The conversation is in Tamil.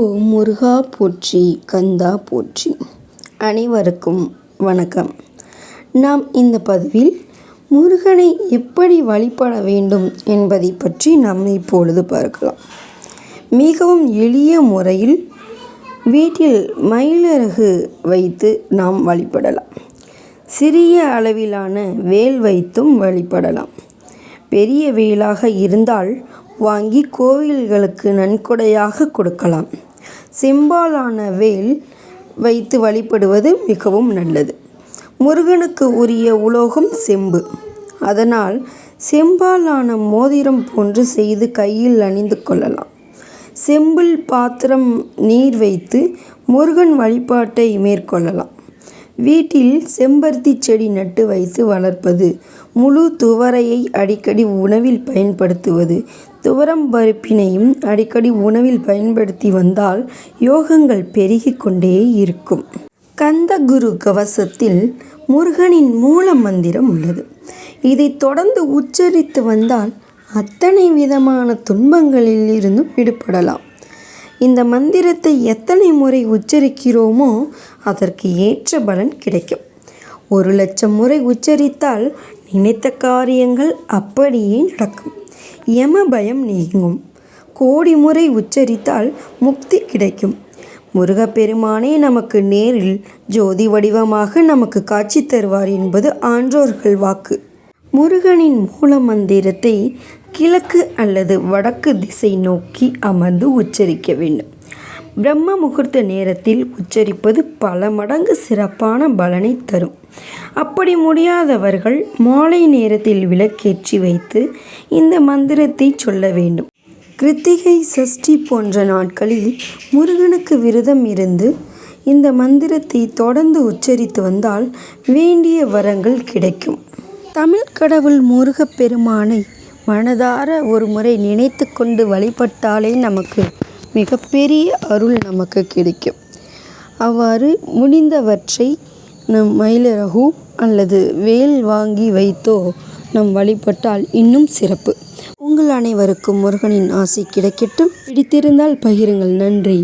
ஓ முருகா போற்றி கந்தா போற்றி. அனைவருக்கும் வணக்கம். நாம் இந்த பதிவில் முருகனை எப்படி வழிபட வேண்டும் என்பதை பற்றி நாம் இப்பொழுது பார்க்கலாம். மிகவும் எளிய முறையில் வீட்டில் மயிலிறகு வைத்து நாம் வழிபடலாம். சிறிய அளவிலான வேல் வைத்தும் வழிபடலாம். பெரிய வேலாக இருந்தால் வாங்கி கோவில்களுக்கு நன்கொடையாக கொடுக்கலாம். செம்பாலான வேல் வைத்து வழிபடுவது மிகவும் நல்லது. முருகனுக்கு உரிய உலோகம் செம்பு. அதனால் செம்பாலான மோதிரம் போன்று செய்து கையில் அணிந்து கொள்ளலாம். செம்பில் பாத்திரம் நீர் வைத்து முருகன் வழிபாட்டை மேற்கொள்ளலாம். வீட்டில் செம்பருத்தி செடி நட்டு வைத்து வளர்ப்பது முழு துவரையை அடிக்கடி உணவில் பயன்படுத்துவது துவரம் பருப்பினையும் அடிக்கடி உணவில் பயன்படுத்தி வந்தால் யோகங்கள் பெருகிக் கொண்டே இருக்கும். கந்தகுரு கவசத்தில் முருகனின் மூல மந்திரம் உள்ளது. இதை தொடர்ந்து உச்சரித்து வந்தால் அத்தனை விதமான துன்பங்களில் இருந்தும் விடுபடலாம். இந்த மந்திரத்தை எத்தனை முறை உச்சரிக்கிறோமோ அதற்கு ஏற்ற பலன் கிடைக்கும். ஒரு லட்சம் முறை உச்சரித்தால் நினைத்த காரியங்கள் அப்படியே நடக்கும். யம பயம் நீங்கும். கோடி முறை உச்சரித்தால் முக்தி கிடைக்கும். முருகப்பெருமானே நமக்கு நேரில் ஜோதி வடிவமாக நமக்கு காட்சி தருவார் என்பது ஆன்றோர்கள் வாக்கு. முருகனின் மூல மந்திரத்தை கிழக்கு அல்லது வடக்கு திசை நோக்கி அமர்ந்து உச்சரிக்க வேண்டும். பிரம்ம முகூர்த்த நேரத்தில் உச்சரிப்பது பல மடங்கு சிறப்பான பலனை தரும். அப்படி முடியாதவர்கள் மாலை நேரத்தில் விளக்கேற்றி வைத்து இந்த மந்திரத்தை சொல்ல வேண்டும். கிருத்திகை சஷ்டி போன்ற நாட்களில் முருகனுக்கு விரதம் இருந்து இந்த மந்திரத்தை தொடர்ந்து உச்சரித்து வந்தால் வேண்டிய வரங்கள் கிடைக்கும். தமிழ் கடவுள் முருகப்பெருமானை மனதார ஒரு முறை நினைத்து கொண்டு வழிபட்டாலே நமக்கு மிகப்பெரிய அருள் நமக்கு கிடைக்கும். அவ்வாறு முடிந்தவற்றை நம் மயிலிறகு அல்லது வேல் வாங்கி வைத்தோ நம் வழிபட்டால் இன்னும் சிறப்பு. உங்கள் அனைவருக்கும் முருகனின் ஆசை கிடைக்கட்டும். பிடித்திருந்தால் பகிருங்கள். நன்றி.